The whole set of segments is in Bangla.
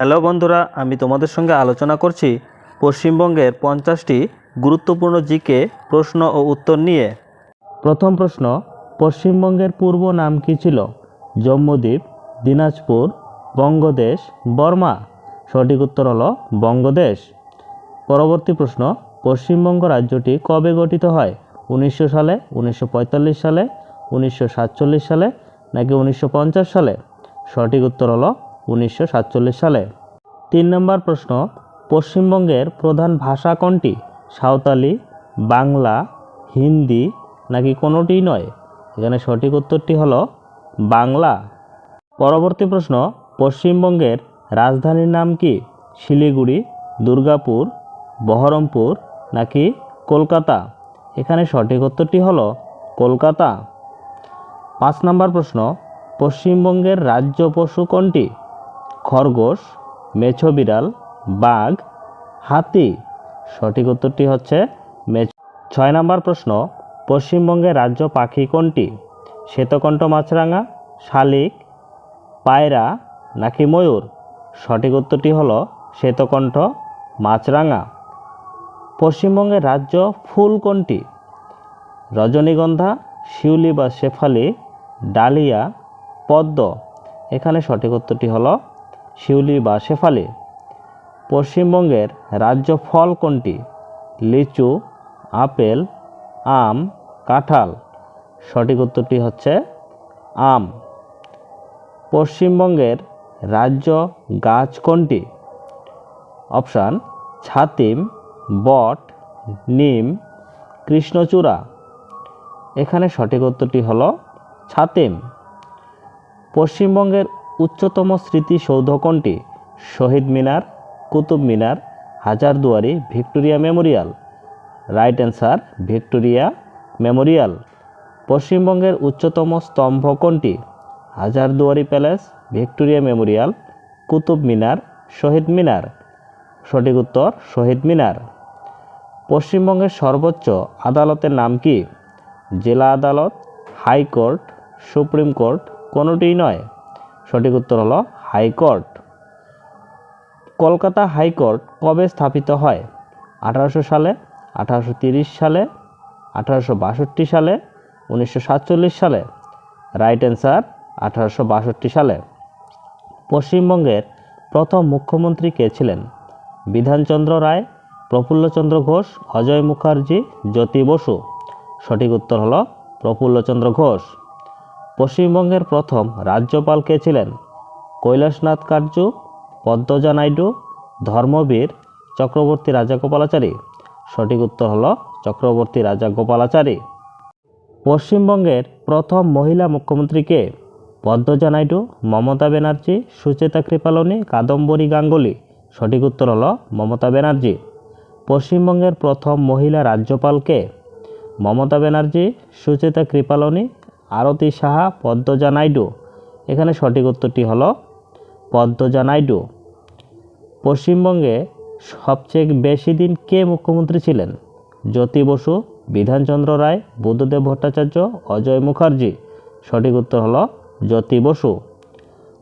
হ্যালো বন্ধুরা, আমি তোমাদের সঙ্গে আলোচনা করছি পশ্চিমবঙ্গের পঞ্চাশটি গুরুত্বপূর্ণ জিকে প্রশ্ন ও উত্তর নিয়ে। প্রথম প্রশ্ন, পশ্চিমবঙ্গের পূর্ব নাম কী ছিল? জম্মুদ্বীপ, দিনাজপুর, বঙ্গদেশ, বর্মা। সঠিক উত্তর হলো বঙ্গদেশ। পরবর্তী প্রশ্ন, পশ্চিমবঙ্গ রাজ্যটি কবে গঠিত হয়? উনিশশো সালে, উনিশশো পঁয়তাল্লিশ সালে, উনিশশো সাতচল্লিশ সালে নাকি উনিশশো পঞ্চাশ সালে? সঠিক উত্তর হলো উনিশশো সাতচল্লিশ সালে। তিন নম্বর প্রশ্ন, পশ্চিমবঙ্গের প্রধান ভাষা কোনটি? সাঁওতালি, বাংলা, হিন্দি নাকি কোনোটিই নয়? এখানে সঠিক উত্তরটি হলো বাংলা। পরবর্তী প্রশ্ন, পশ্চিমবঙ্গের রাজধানীর নাম কি? শিলিগুড়ি, দুর্গাপুর, বহরমপুর নাকি কলকাতা? এখানে সঠিক উত্তরটি হলো কলকাতা। পাঁচ নম্বর প্রশ্ন, পশ্চিমবঙ্গের রাজ্য পশু কোনটি? খরগোশ, মেছো বিড়াল, বাঘ, হাতি। সঠিক উত্তরটি হচ্ছে মেছ। ছয় নম্বর প্রশ্ন পশ্চিমবঙ্গের রাজ্য পাখি কোনটি? শ্বেতকণ্ঠ মাছরাঙা, শালিক, পায়রা নাকি ময়ূর? সঠিক উত্তরটি হল শ্বেতকণ্ঠ মাছরাঙা। পশ্চিমবঙ্গের রাজ্য ফুল কোনটি? রজনীগন্ধা, শিউলি বা শেফালি, ডালিয়া, পদ্ম। এখানে সঠিক উত্তরটি হলো শিউলি বা শেফালি। পশ্চিমবঙ্গের রাজ্য ফল কোনটি? লিচু, আপেল, আম, কাঁঠাল। সঠিক উত্তরটি হচ্ছে আম। পশ্চিমবঙ্গের রাজ্য গাছ কোনটি? অপশান, ছাতিম, বট, নিম, কৃষ্ণচূড়া। এখানে সঠিক উত্তরটি হলো ছাতিম। পশ্চিমবঙ্গের উচ্চতম স্মৃতিসৌধ কোনটি Shahid Minar, Qutub Minar Hazarduari Victoria Memorial. Right answer, Victoria Memorial. পশ্চিমবঙ্গের উচ্চতম স্তম্ভ কোনটি Hazarduari palace, Victoria Memorial, Qutub Minar, Shahid Minar. সঠিক উত্তর, শহীদ মিনার। পশ্চিমবঙ্গের সর্বোচ্চ আদালতের নাম কি? জেলা আদালত, হাইকোর্ট, সুপ্রিম কোর্ট কোনোটিই নয়। সঠিক উত্তর হলো হাইকোর্ট। কলকাতা হাইকোর্ট কবে স্থাপিত হয়? আঠারোশো সালে আঠারোশো সালে, আঠারোশো বাষট্টি সালে, উনিশশো সাতচল্লিশ সালে। রাইট অ্যান্সার, আঠারোশো বাষট্টি সালে। পশ্চিমবঙ্গের প্রথম মুখ্যমন্ত্রী কে ছিলেন? বিধানচন্দ্র রায়, প্রফুল্লচন্দ্র ঘোষ, অজয় মুখার্জি, জ্যোতি বসু। সঠিক উত্তর হলো প্রফুল্লচন্দ্র ঘোষ। পশ্চিমবঙ্গের প্রথম রাজ্যপাল কে ছিলেন? কৈলাসনাথ কার্য পদ্মজা নাইডু, ধর্মবীর চক্রবর্তী রাজা গোপালাচারী সঠিক উত্তর হল চক্রবর্তী রাজা গোপালাচারী পশ্চিমবঙ্গের প্রথম মহিলা মুখ্যমন্ত্রী কে? পদ্মজা নাইডু, মমতা ব্যানার্জি, সুচেতা কৃপালনী, কাদম্বরী গাঙ্গুলি। সঠিক উত্তর হল মমতা ব্যানার্জি। পশ্চিমবঙ্গের প্রথম মহিলা রাজ্যপাল কে? মমতা ব্যানার্জি, সুচেতা কৃপালনী আরতি সাহা, পদ্মজা নাইডু। এখানে সঠিক উত্তরটি হলো পদ্মজা নাইডু। পশ্চিমবঙ্গে সবচেয়ে বেশি দিন কে মুখ্যমন্ত্রী ছিলেন? জ্যোতি বসু, বিধানচন্দ্র রায়, বুদ্ধদেব ভট্টাচার্য, অজয় মুখার্জি। সঠিক উত্তর হলো জ্যোতি বসু।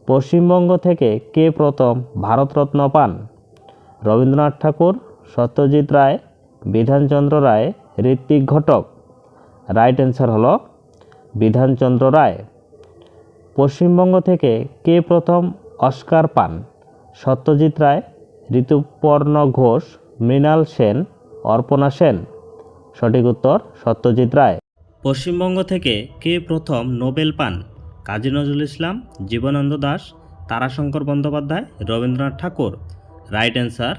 পশ্চিমবঙ্গ থেকে কে প্রথম ভারতরত্ন পান? রবীন্দ্রনাথ ঠাকুর, সত্যজিৎ রায়, বিধানচন্দ্র রায় ঋত্বিক ঘটক। রাইট অ্যান্সার হলো বিধানচন্দ্র রায়। পশ্চিমবঙ্গ থেকে কে প্রথম অস্কার পান? সত্যজিৎ রায়, ঋতুপর্ণ ঘোষ, মৃণাল সেন, অর্পণা সেন। সঠিক উত্তর, সত্যজিৎ রায়। পশ্চিমবঙ্গ থেকে কে প্রথম নোবেল পান? কাজী নজরুল ইসলাম, জীবনানন্দ দাস, তারাশঙ্কর বন্দ্যোপাধ্যায়, রবীন্দ্রনাথ ঠাকুর। Right answer,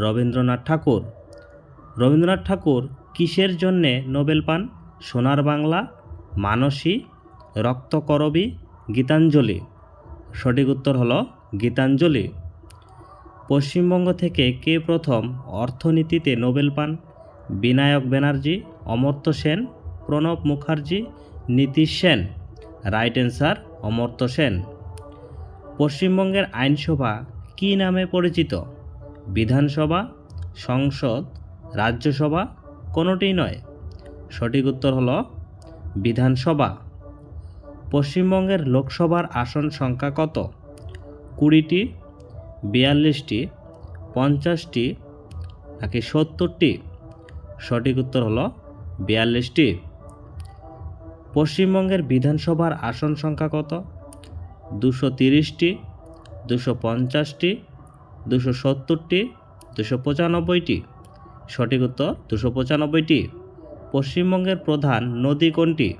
Rabindranath Thakur. Rabindranath Thakur কিসের জন্যে নোবেল পান? সোনার বাংলা মানসী, রক্তকরবী, গীতাঞ্জলি। সঠিক উত্তর হলো গীতাঞ্জলি। পশ্চিমবঙ্গ থেকে কে প্রথম অর্থনীতিতে নোবেল পান? Binayak Banerjee, Amartya Sen, Pranab Mukherjee, Nitish Sen. Right answer, Amartya Sen. পশ্চিমবঙ্গের আইনসভা কী নামে পরিচিত? বিধানসভা, সংসদ, রাজ্যসভা, কোনোটিই নয়। সঠিক উত্তর হলো বিধানসভা। পশ্চিমবঙ্গের লোকসভার আসন সংখ্যা কত? কুড়িটি, বিয়াল্লিশটি, পঞ্চাশটি, নাকি সত্তরটি? সঠিক উত্তর হলো বিয়াল্লিশটি। পশ্চিমবঙ্গের বিধানসভার আসন সংখ্যা কত? দুশো তিরিশটি, দুশো পঞ্চাশটি, দুশো সত্তরটি, দুশো পঁচানব্বইটি। সঠিক উত্তর দুশো পঁচানব্বইটি। পশ্চিমবঙ্গের প্রধান নদী কোনটি?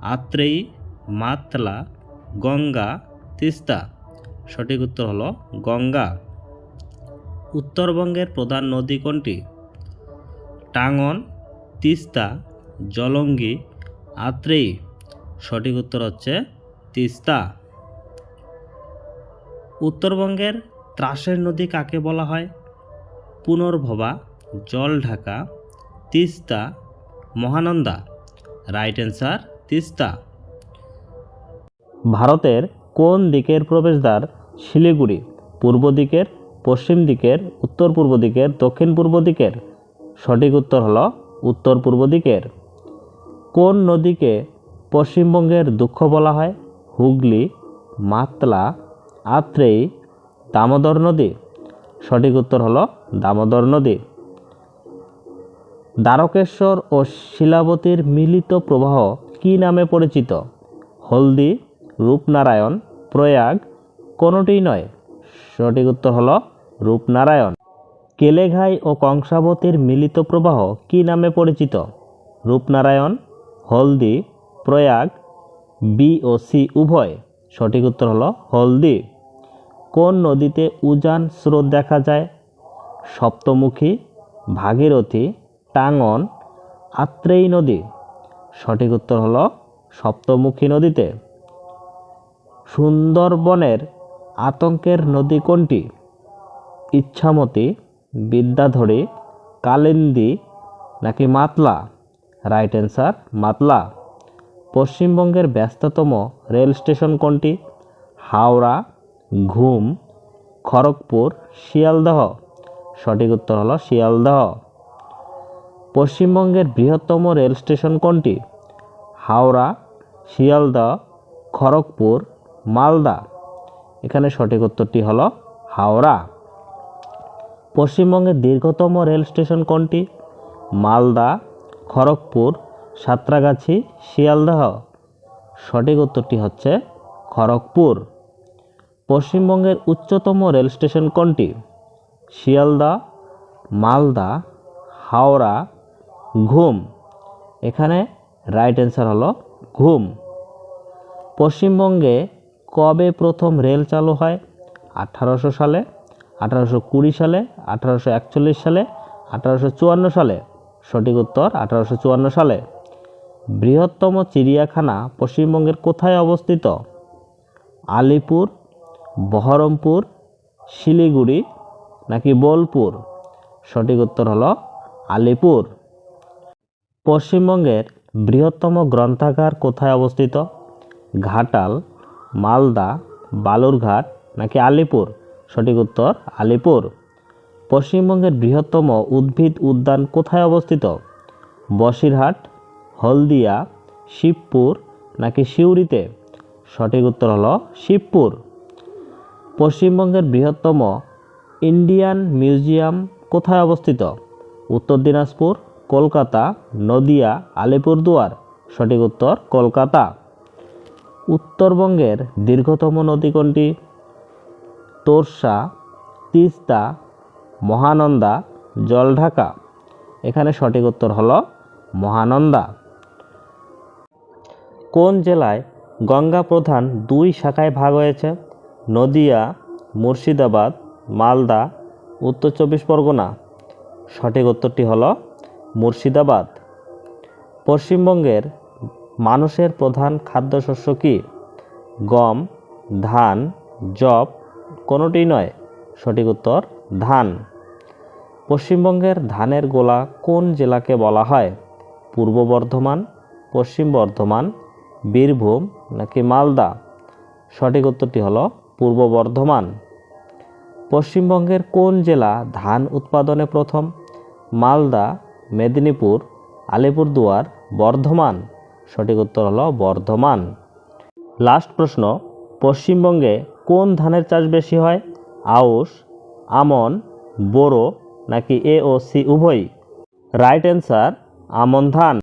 আত্রেয়ী, মাতলা, গঙ্গা, তিস্তা। সঠিক উত্তর হলো গঙ্গা। উত্তরবঙ্গের প্রধান নদী কোনটি? টাঙ্গন, তিস্তা, জলঙ্গি, আত্রেয়ী। সঠিক উত্তর হচ্ছে তিস্তা। উত্তরবঙ্গের ত্রাসের নদী কাকে বলা হয়? Punarbhaba, Jaldhaka, Teesta Mahananda. Right answer Teesta. ভারতের কোন দিকের প্রবেশদ্বার? শিলিগুড়ি। পূর্ব দিকের, পশ্চিম দিকের, উত্তর পূর্ব দিকের, দক্ষিণ পূর্ব দিকের। সঠিক উত্তর হল উত্তর পূর্ব দিকের। কোন নদীকে পশ্চিমবঙ্গের দুঃখ বলা হয়? হুগলি, মাতলা, আত্রেয়ী, দামোদর নদী। সঠিক উত্তর হল দামোদর নদী। দ্বারকেশ্বর ও শিলাবতীর মিলিত প্রবাহ কী নামে পরিচিত? হলদি, রূপনারায়ণ, প্রয়াগ, কোনোটিই নয়। সঠিক উত্তর হল রূপনারায়ণ। কেলেঘাই ও কংসাবতীর মিলিত প্রবাহ কী নামে পরিচিত? রূপনারায়ণ, হলদি, প্রয়াগ, বি ও সি উভয়। সঠিক উত্তর হল হলদি। কোন নদীতে উজান স্রোত দেখা যায়? সপ্তমুখী, ভাগীরথী টাঙ্গন আত্রেয়ী নদী। সঠিক উত্তর হল সপ্তমুখী নদীতে। সুন্দরবনের আতঙ্কের নদী কোনটি? ইচ্ছামতি, বিদ্যাধরী, কালিন্দী নাকি মাতলা? Right answer, Matla. পশ্চিমবঙ্গের ব্যস্ততম রেল স্টেশন কোনটি? হাওড়া, ঘুম, খড়গপুর, শিয়ালদহ। সঠিক উত্তর হলো শিয়ালদহ। পশ্চিমবঙ্গের বৃহত্তম রেল স্টেশন কোনটি? হাওড়া শিয়ালদহ খড়গপুর, মালদা। এখানে সঠিক উত্তরটি হলো হাওড়া। পশ্চিমবঙ্গের দীর্ঘতম রেল স্টেশন কোনটি? মালদা, খড়গপুর, সাঁতরাগাছি, শিয়ালদহ। সঠিক উত্তরটি হচ্ছে খড়গপুর। পশ্চিমবঙ্গের উচ্চতম রেল স্টেশন কোনটি? শিয়ালদা মালদা, হাওড়া ঘুম। এখানে রাইট অ্যান্সার হলো ঘুম। পশ্চিমবঙ্গে কবে প্রথম রেল চালু হয়? আঠারোশো সালে, আঠারোশো কুড়ি সালে, আঠারোশো একচল্লিশ সালে, আঠারোশো চুয়ান্ন সালে? সঠিক উত্তর, আঠারোশো চুয়ান্ন সালে। বৃহত্তম চিড়িয়াখানা পশ্চিমবঙ্গের কোথায় অবস্থিত? আলিপুর, বহরমপুর, শিলিগুড়ি নাকি বোলপুর? সঠিক উত্তর হলো আলিপুর। পশ্চিমবঙ্গের বৃহত্তম গ্রন্থাগার কোথায় অবস্থিত? ঘাটাল, মালদা, বালুরঘাট নাকি আলিপুর? সঠিক উত্তর, আলিপুর। পশ্চিমবঙ্গের বৃহত্তম উদ্ভিদ উদ্যান কোথায় অবস্থিত? বসিরহাট, হলদিয়া, শিবপুর নাকি সিউড়িতে? সঠিক উত্তর হলো শিবপুর। পশ্চিমবঙ্গের বৃহত্তম ইন্ডিয়ান মিউজিয়াম কোথায় অবস্থিত? উত্তর দিনাজপুর কলকাতা, নদিয়া, আলিপুরদুয়ার। সঠিক উত্তর, কলকাতা। উত্তরবঙ্গের দীর্ঘতম নদী কোনটি? তোরসা, তিস্তা, মহানন্দা, জলঢাকা। এখানে সঠিক উত্তর হল মহানন্দা। কোন জেলায় গঙ্গা প্রধান দুই শাখায় ভাগ হয়েছে? নদিয়া, মুর্শিদাবাদ, মালদা, উত্তর চব্বিশ পরগনা। সঠিক উত্তরটি হলো মুর্শিদাবাদ। পশ্চিমবঙ্গের মানুষের প্রধান খাদ্যশস্য কী? গম, ধান জব কোনোটি নয়। সঠিক উত্তর, ধান। পশ্চিমবঙ্গের ধানের গোলা কোন জেলাকে বলা হয়? পূর্ব বর্ধমান, পশ্চিম বর্ধমান, বীরভূম নাকি মালদা? সঠিক উত্তরটি হলো পূর্ব বর্ধমান। পশ্চিমবঙ্গের কোন জেলা ধান উৎপাদনে প্রথম? মালদা মেদিনীপুর, আলিপুরদুয়ার, বর্ধমান। সঠিক উত্তর হলো বর্ধমান। লাস্ট প্রশ্ন, পশ্চিমবঙ্গে কোন ধানের চাষ বেশি হয়? আউশ, আমন, বোরো নাকি এ ও সি উভয়ই? রাইট অ্যান্সার আমন ধান।